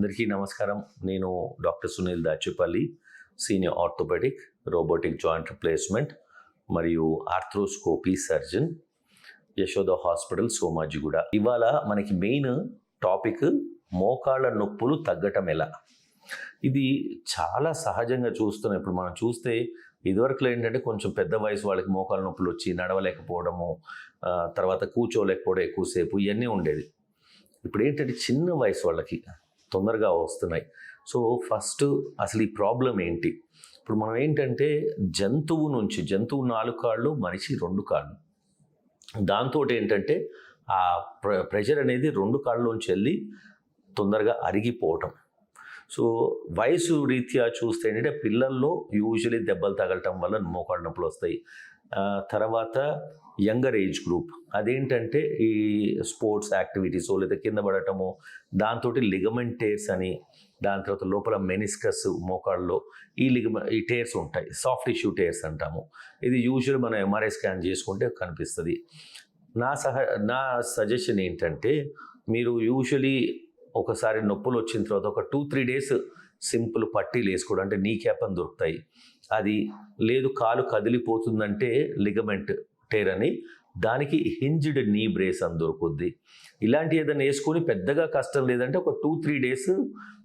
అందరికీ నమస్కారం. నేను doctor Sunil Dachepalli senior orthopaedic robotic joint replacement మరియు arthroscopy surgeon Yashoda hospital Somajiguda. ఇవాళ మనకి మెయిన్ టాపిక్ మోకాళ్ళ నొప్పులు తగ్గటం ఎలా? ఇది చాలా సహజంగా చూస్తున్నాం. ఇప్పుడు మనం చూస్తే ఇదివరకులో ఏంటంటే కొంచెం పెద్ద వయసు వాళ్ళకి మోకాళ్ళ నొప్పులు వచ్చి నడవలేకపోవడము తర్వాత కూర్చోలేకపోవడం ఎక్కువసేపు ఇవన్నీ ఉండేది ఇప్పుడు ఏంటంటే చిన్న వయసు వాళ్ళకి తొందరగా వస్తున్నాయి. సో ఫస్ట్ అసలు ఈ ప్రాబ్లం ఏంటి? ఇప్పుడు మనం ఏంటంటే జంతువు నుంచి జంతువు నాలుగు కాళ్ళు మనిషి రెండు కాళ్ళు. దాంతో ఏంటంటే ఆ ప్ర ప్రెషర్ అనేది రెండు కాళ్ళలోంచి వెళ్ళి తొందరగా అరిగిపోవటం. సో వయసు రీత్యా చూస్తే ఏంటంటే పిల్లల్లో యూజువలీ దెబ్బలు తగలటం వల్ల మోకాళ్ళ నొప్పులు వస్తాయి. తర్వాత యంగర్ ఏజ్ గ్రూప్. అదేంటంటే ఈ స్పోర్ట్స్ యాక్టివిటీస్ లేదా కింద పడటము దాంతో లిగమెంట్ టేర్స్ అని దాని తర్వాత లోపల మెనిస్కస్ మోకాళ్ళలో ఈ లిగమ ఈ టేర్స్ ఉంటాయి. సాఫ్ట్ ఇష్యూ టేర్స్ అంటాము. ఇది యూజువల్ మనం ఎంఆర్ఐ స్కాన్ చేసుకుంటే కనిపిస్తుంది. నా సహ నా సజెషన్ ఏంటంటే మీరు యూజువలీ ఒకసారి నొప్పులు వచ్చిన తర్వాత ఒక టూ త్రీ డేస్ సింపుల్ పట్టీలు వేసుకోవడం అంటే నీ క్యాప్ అని దొరుకుతాయి. అది లేదు కాలు కదిలిపోతుందంటే లిగమెంట్ టేర్ అని దానికి హింజ్డ్ నీ బ్రేస్ అని దొరుకుద్ది. ఇలాంటి ఏదైనా వేసుకొని పెద్దగా కష్టం లేదంటే ఒక టూ త్రీ డేస్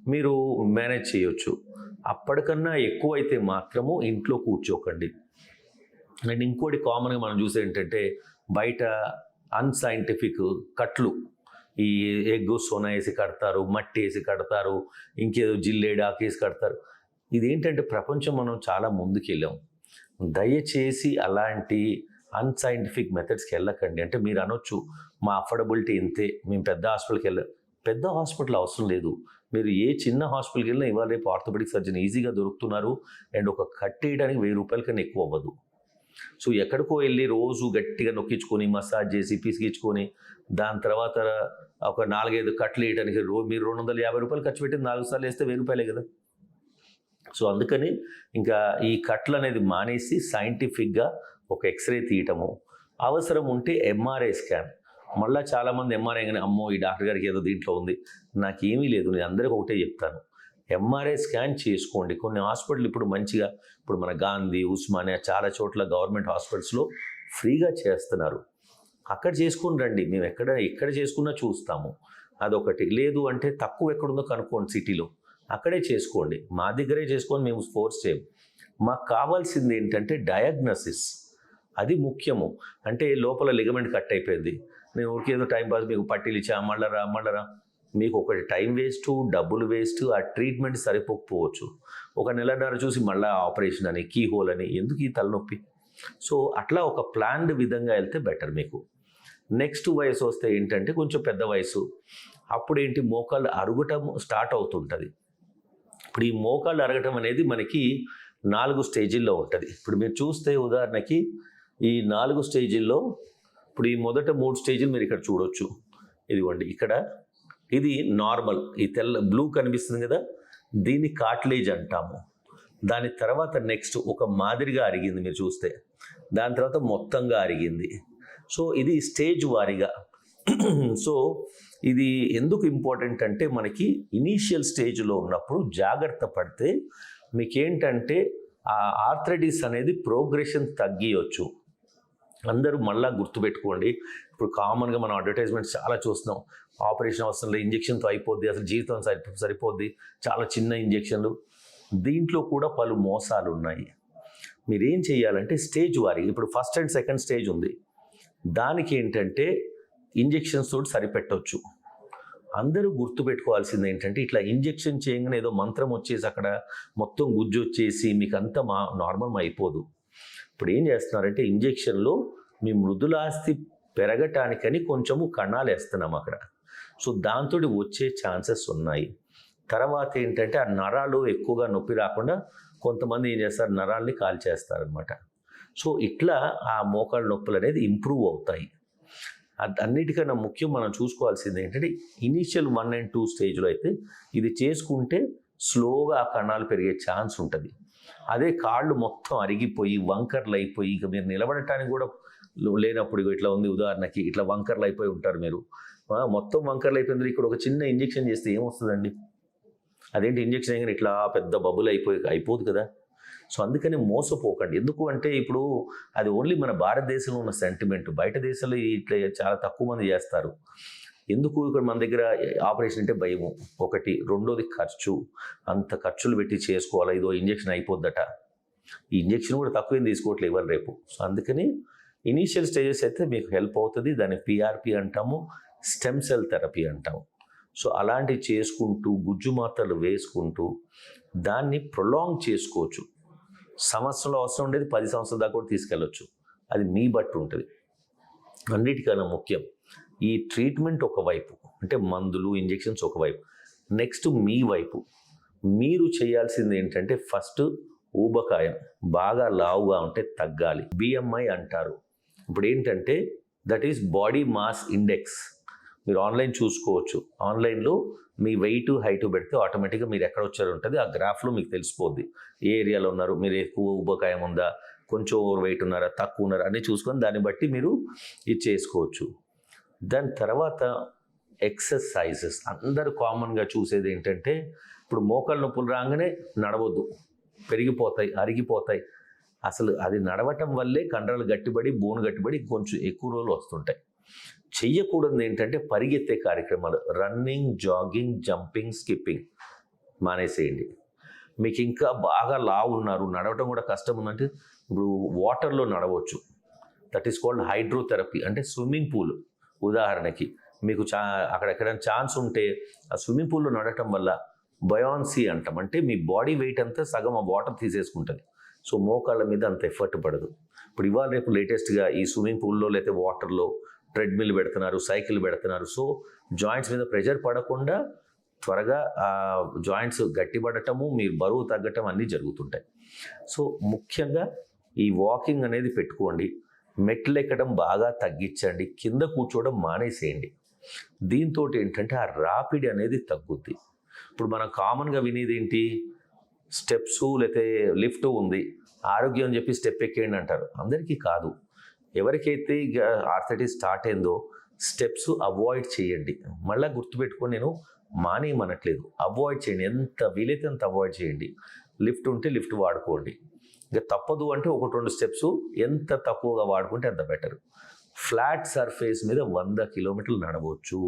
మీరు మేనేజ్ చేయొచ్చు. అప్పటికన్నా ఎక్కువ అయితే మాత్రము ఇంట్లో కూర్చోకండి. అండ్ ఇంకోటి కామన్గా మనం చూసే ఏంటంటే బయట అన్సైంటిఫిక్ కట్లు ఈ ఎగ్ సోనా వేసి కడతారు మట్టి వేసి కడతారు ఇంకేదో జిల్లేడు ఆకేసి కడతారు. ఇదేంటంటే ప్రపంచం మనం చాలా ముందుకెళ్ళాం. దయచేసి అలాంటి అన్సైంటిఫిక్ మెథడ్స్కి వెళ్ళకండి. అంటే మీరు అనొచ్చు మా అఫోర్డబిలిటీ ఇంతే మేము పెద్ద హాస్పిటల్కి వెళ్ళాం పెద్ద హాస్పిటల్ అవసరం లేదు. మీరు ఏ చిన్న హాస్పిటల్కి వెళ్ళినా ఇవాళ రేపు ఆర్థోపెడిక్ సర్జన్ ఈజీగా దొరుకుతున్నారు. అండ్ ఒక కట్టేయడానికి వెయ్యి రూపాయల కన్నా ఎక్కువ అవ్వదు. సో ఎక్కడికో వెళ్ళి రోజు గట్టిగా నొక్కించుకొని మసాజ్ చేసి పిసిగించుకొని దాని తర్వాత ఒక నాలుగైదు కట్లు వేయడానికి రో మీరు రెండు వందల యాభై రూపాయలు ఖర్చు పెట్టి నాలుగు సార్లు వేస్తే వెయ్యి రూపాయలే కదా. సో అందుకని ఇంకా ఈ కట్లు అనేది మానేసి సైంటిఫిక్గా ఒక ఎక్స్రే తీయటము. అవసరం ఉంటే ఎంఆర్ఐ స్కాన్. మళ్ళీ చాలామంది ఎంఆర్ఐ కానీ అమ్మో ఈ డాక్టర్ గారికి ఏదో దీంట్లో ఉంది. నాకేమీ లేదు నేను అందరికీ ఒకటే చెప్తాను. ఎంఆర్ఐ స్కాన్ చేసుకోండి. కొన్ని హాస్పిటల్ ఇప్పుడు మంచిగా ఇప్పుడు మన గాంధీ ఉస్మానియా చాలా చోట్ల గవర్నమెంట్ హాస్పిటల్స్లో ఫ్రీగా చేస్తున్నారు. అక్కడ చేసుకుని రండి. మేము ఎక్కడ ఎక్కడ చేసుకున్నా చూస్తాము. అదొకటి. లేదు అంటే తక్కువ ఎక్కడుందో కనుక్కోండి సిటీలో. అక్కడే చేసుకోండి. మా దగ్గరే చేసుకొని మేము ఫోర్స్ చేయం. మాకు కావాల్సింది ఏంటంటే డయాగ్నోసిస్. అది ముఖ్యము. అంటే లోపల లిగమెంట్ కట్ అయిపోయింది. నేను ఊరికేదో టైం పాస్ మీకు పట్టీలు ఇచ్చా మళ్ళరా మళ్ళరా మీకు ఒకటి టైం వేస్ట్ డబ్బులు వేస్ట్ ఆ ట్రీట్మెంట్ సరిపోకపోవచ్చు. ఒక నెలన్నర చూసి మళ్ళీ ఆపరేషన్ అని కీ హోల్ అని ఎందుకు ఈ తలనొప్పి? సో అట్లా ఒక ప్లాన్డ్ విధంగా వెళ్తే బెటర్ మీకు. నెక్స్ట్ వయసు వస్తే ఏంటంటే కొంచెం పెద్ద వయసు. అప్పుడు ఏంటి మోకాళ్ళు అరుగుటం స్టార్ట్ అవుతుంటుంది. ఇప్పుడు ఈ మోకాళ్ళు అరగటం అనేది మనకి నాలుగు స్టేజీల్లో ఉంటుంది. ఇప్పుడు మీరు చూస్తే ఉదాహరణకి ఈ నాలుగు స్టేజీల్లో ఇప్పుడు ఈ మొదట మూడు స్టేజీలు మీరు ఇక్కడ చూడొచ్చు. ఇదిగోండి ఇక్కడ ఇది నార్మల్ ఈ తెల్ల బ్లూ కనిపిస్తుంది కదా? దీన్ని కాట్లేజ్ అంటాము. దాని తర్వాత నెక్స్ట్ ఒక మాదిరిగా అరిగింది మీరు చూస్తే. దాని తర్వాత మొత్తంగా అరిగింది. సో ఇది స్టేజ్ వారీగా. సో ఇది ఎందుకు ఇంపార్టెంట్ అంటే మనకి ఇనీషియల్ స్టేజ్లో ఉన్నప్పుడు జాగ్రత్త పడితే మీకేంటంటే ఆ ఆర్థరైటిస్ అనేది ప్రోగ్రెషన్ తగ్గియొచ్చు. అందరూ మళ్ళా గుర్తుపెట్టుకోండి. ఇప్పుడు కామన్గా మనం అడ్వర్టైజ్మెంట్స్ చాలా చూస్తున్నాం. ఆపరేషన్ అవసరం లేదు ఇంజక్షన్తో అయిపోద్ది అసలు జీవితం సరి సరిపోద్ది. చాలా చిన్న ఇంజక్షన్లు. దీంట్లో కూడా పలు మోసాలు ఉన్నాయి మీరు ఏం చేయాలంటే స్టేజ్ వారి ఇప్పుడు ఫస్ట్ అండ్ సెకండ్ స్టేజ్ ఉంది. దానికి ఏంటంటే ఇంజెక్షన్స్ తోటి సరిపెట్టవచ్చు అందరూ గుర్తుపెట్టుకోవాల్సింది ఏంటంటే ఇట్లా ఇంజెక్షన్ చేయగానే ఏదో మంత్రం వచ్చేసి అక్కడ మొత్తం గుజ్జు వచ్చేసి మీకు అంతా మా నార్మల్ అయిపోదు. ఇప్పుడు ఏం చేస్తున్నారంటే ఇంజెక్షన్లో మీ మృదులాస్తి పెరగటానికని కొంచెము కణాలు వేస్తున్నాం అక్కడ. సో దాంతో వచ్చే ఛాన్సెస్ ఉన్నాయి. తర్వాత ఏంటంటే ఆ నరాలు ఎక్కువగా నొప్పి రాకుండా కొంతమంది ఏం చేస్తారు? నరాల్ని కాల్చేస్తారనమాట సో ఇట్లా ఆ మోకాళ్ళ నొప్పులు అనేది ఇంప్రూవ్ అవుతాయి. అన్నిటికన్నా ముఖ్యం మనం చూసుకోవాల్సింది ఏంటంటే ఇనీషియల్ వన్ అండ్ టూ స్టేజ్లో అయితే ఇది చేసుకుంటే స్లోగా ఆ కణాలు పెరిగే ఛాన్స్ ఉంటుంది. అదే కాళ్ళు మొత్తం అరిగిపోయి వంకర్లు అయిపోయి ఇక మీరు నిలబడటానికి కూడా లేనప్పుడు ఇట్లా ఉంది ఉదాహరణకి ఇట్లా వంకర్లు అయిపోయి ఉంటారు మీరు. మొత్తం వంకర్లు అయిపోయింది ఇక్కడ ఒక చిన్న ఇంజెక్షన్ చేస్తే ఏమొస్తుందండి? అదేంటి ఇంజెక్షన్ అయిన ఇట్లా పెద్ద బబుల్ అయిపోయి అయిపోదు కదా? సో అందుకని మోసపోకండి. ఎందుకు అంటే ఇప్పుడు అది ఓన్లీ మన భారతదేశంలో ఉన్న సెంటిమెంట్. బయట దేశాల్లో ఇట్లా చాలా తక్కువ మంది చేస్తారు. ఎందుకు ఇక్కడ మన దగ్గర ఆపరేషన్ అంటే భయము? ఒకటి. రెండోది ఖర్చు. అంత ఖర్చులు పెట్టి చేసుకోవాలి? ఇదో ఇంజెక్షన్ అయిపోద్దట. ఈ ఇంజెక్షన్ కూడా తక్కువ ఏం తీసుకోవట్లేదు ఇవాళ రేపు. సో అందుకని ఇనీషియల్ స్టేజెస్ అయితే మీకు హెల్ప్ అవుతుంది. దాన్ని పిఆర్పి అంటాము స్టెమ్ సెల్ థెరపీ అంటాము. సో అలాంటివి చేసుకుంటూ గుజ్జు మాత్రలు వేసుకుంటూ దాన్ని ప్రొలాంగ్ చేసుకోవచ్చు. సంవత్సరంలో అవసరం ఉండేది పది సంవత్సరాల దాకా కూడా తీసుకెళ్ళొచ్చు. అది మీ బట్టి ఉంటుంది. అన్నిటికన్నా ముఖ్యం ఈ ట్రీట్మెంట్ ఒకవైపు అంటే మందులు ఇంజెక్షన్స్ ఒకవైపు నెక్స్ట్ మీ వైపు. మీరు చేయాల్సింది ఏంటంటే ఫస్ట్ ఊబకాయం బాగా లావుగా ఉంటే తగ్గాలి. బిఎంఐ అంటారు. ఇప్పుడు ఏంటంటే that is body mass index మీరు ఆన్లైన్ చూసుకోవచ్చు. ఆన్లైన్లో మీ వెయిట్ హైట్ పెడితే ఆటోమేటిక్గా మీరు ఎక్కడ వచ్చారు ఉంటుంది. ఆ గ్రాఫ్లో మీకు తెలిసిపోద్ది. ఏ ఏరియాలో ఉన్నారు? మీరు ఎక్కువ ఉబకాయం ఉందా? కొంచెం ఓవర్ వెయిట్ ఉన్నారా? తక్కువ ఉన్నారా? అన్నీ చూసుకొని దాన్ని బట్టి మీరు ఇది చేసుకోవచ్చు. దాని తర్వాత ఎక్సర్సైజెస్ అందరూ కామన్గా చూసేది ఏంటంటే ఇప్పుడు మోకాళ్ళ నొప్పులు రాగానే నడవద్దు. పెరిగిపోతాయి అరిగిపోతాయి. అసలు అది నడవటం వల్లే కండరాలు గట్టిబడి బోన్ గట్టిబడి కొంచెం ఎక్కువ రోజులు వస్తుంటాయి. చెయ్యకూడదు ఏంటంటే పరిగెత్తే కార్యక్రమాలు. రన్నింగ్ జాగింగ్ జంపింగ్ స్కిప్పింగ్ మానేసేయండి. మీకు ఇంకా బాగా లావు ఉన్నారు నడవటం కూడా కష్టం ఉందంటే ఇప్పుడు వాటర్లో నడవచ్చు. దట్ ఈస్ కాల్డ్ హైడ్రోథెరపీ అంటే స్విమ్మింగ్ పూల్ ఉదాహరణకి. మీకు చా అక్కడెక్కడ ఛాన్స్ ఉంటే ఆ స్విమ్మింగ్ పూల్లో నడటం వల్ల బయాన్సీ అంటాం. అంటే మీ బాడీ వెయిట్ అంతా సగం ఆ వాటర్ తీసేసుకుంటుంది. సో మోకాళ్ళ మీద అంత ఎఫర్ట్ పడదు. ఇప్పుడు ఇవాళ రేపు లేటెస్ట్గా ఈ స్విమ్మింగ్ పూల్లో లేకపోతే వాటర్లో ట్రెడ్మిల్ పెడుతున్నారు సైకిల్ పెడుతున్నారు. సో జాయింట్స్ మీద ప్రెషర్ పడకుండా త్వరగా ఆ జాయింట్స్ గట్టిపడటము మీరు బరువు తగ్గటం అన్నీ జరుగుతుంటాయి. సో ముఖ్యంగా ఈ వాకింగ్ అనేది పెట్టుకోండి. మెట్లు ఎక్కడం బాగా తగ్గించండి. కింద కూర్చోవడం మానేసేయండి. దీంతో ఏంటంటే ఆ రాపిడి అనేది తగ్గుద్ది. ఇప్పుడు మనం కామన్గా వినేది ఏంటి? స్టెప్స్ లేకపోతే లిఫ్ట్ ఉంది. ఆరోగ్యం అని చెప్పి స్టెప్ ఎక్కేయండి అంటారు. అందరికీ కాదు. ఎవరికైతే ఇక ఆర్థరైటిస్ స్టార్ట్ అయిందో స్టెప్స్ అవాయిడ్ చేయండి. మళ్ళీ గుర్తుపెట్టుకొని నేను మానేయమనట్లేదు. అవాయిడ్ చేయండి. ఎంత వీలైతే అంత అవాయిడ్ చేయండి. లిఫ్ట్ ఉంటే లిఫ్ట్ వాడుకోండి. ఇక తప్పదు అంటే ఒకటి రెండు స్టెప్స్ ఎంత తక్కువగా వాడుకుంటే అంత బెటర్. ఫ్లాట్ సర్ఫేస్ మీద వంద కిలోమీటర్లు నడవచ్చు.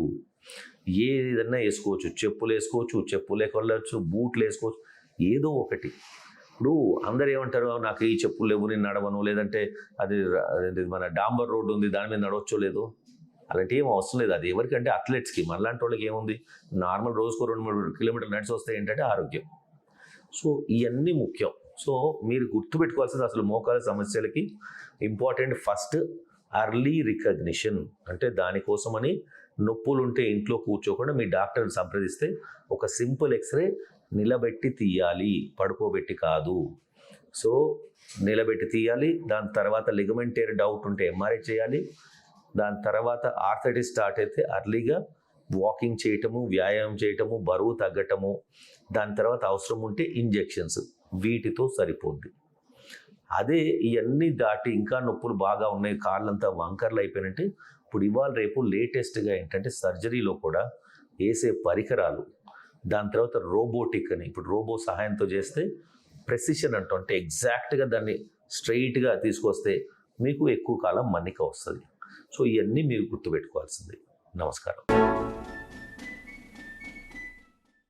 ఏదన్నా వేసుకోవచ్చు. చెప్పులు వేసుకోవచ్చు. చెప్పులు వెళ్ళవచ్చు బూట్లు వేసుకోవచ్చు. ఏదో ఒకటి. ఇప్పుడు అందరు ఏమంటారు నాకు ఈ చెప్పులు లేవు నేను నడవను. లేదంటే అది మన డాంబర్ రోడ్డు ఉంది దాని మీద నడవచ్చో లేదు? అలాంటి ఏం అవసరం లేదు. అది ఎవరికంటే అథ్లెట్స్కి. మనలాంటి వాళ్ళకి ఏముంది? నార్మల్ రోజుకు రెండు మూడు కిలోమీటర్లు నడిచి వస్తే ఏంటంటే ఆరోగ్యం. సో ఇవన్నీ ముఖ్యం. సో మీరు గుర్తుపెట్టుకోవాల్సింది అసలు మోకాల సమస్యలకి ఇంపార్టెంట్ ఫస్ట్ అర్లీ రికగ్నిషన్. అంటే దానికోసమని నొప్పులు ఉంటే ఇంట్లో కూర్చోకుండా మీ డాక్టర్ని సంప్రదిస్తే ఒక సింపుల్ ఎక్స్రే నిలబెట్టి తీయాలి పడుకోబెట్టి కాదు. సో నిలబెట్టి తీయాలి దాని తర్వాత లిగమెంటేర్ డౌట్ ఉంటే ఎంఆర్ఐ చేయాలి దాని తర్వాత ఆర్థరైటిస్ స్టార్ట్ అయితే అర్లీగా వాకింగ్ చేయటము వ్యాయామం చేయటము బరువు తగ్గటము దాని తర్వాత అవసరం ఉంటే ఇంజెక్షన్స్ వీటితో సరిపోద్ది. అదే ఇవన్నీ దాటి ఇంకా నొప్పులు బాగా ఉన్నాయి కాళ్ళంతా వంకర్లు అయిపోయినట్టే ఇప్పుడు ఇవాళ రేపు లేటెస్ట్గా ఏంటంటే సర్జరీలో కూడా వేసే పరికరాలు దాని తర్వాత రోబోటిక్ అని. ఇప్పుడు రోబో సహాయంతో చేస్తే ప్రెసిషన్ అంటూ అంటే ఎగ్జాక్ట్గా దాన్ని స్ట్రైట్గా తీసుకొస్తే మీకు ఎక్కువ కాలం మన్నిక వస్తుంది. సో ఇవన్నీ మీరు గుర్తుపెట్టుకోవాల్సింది. నమస్కారం.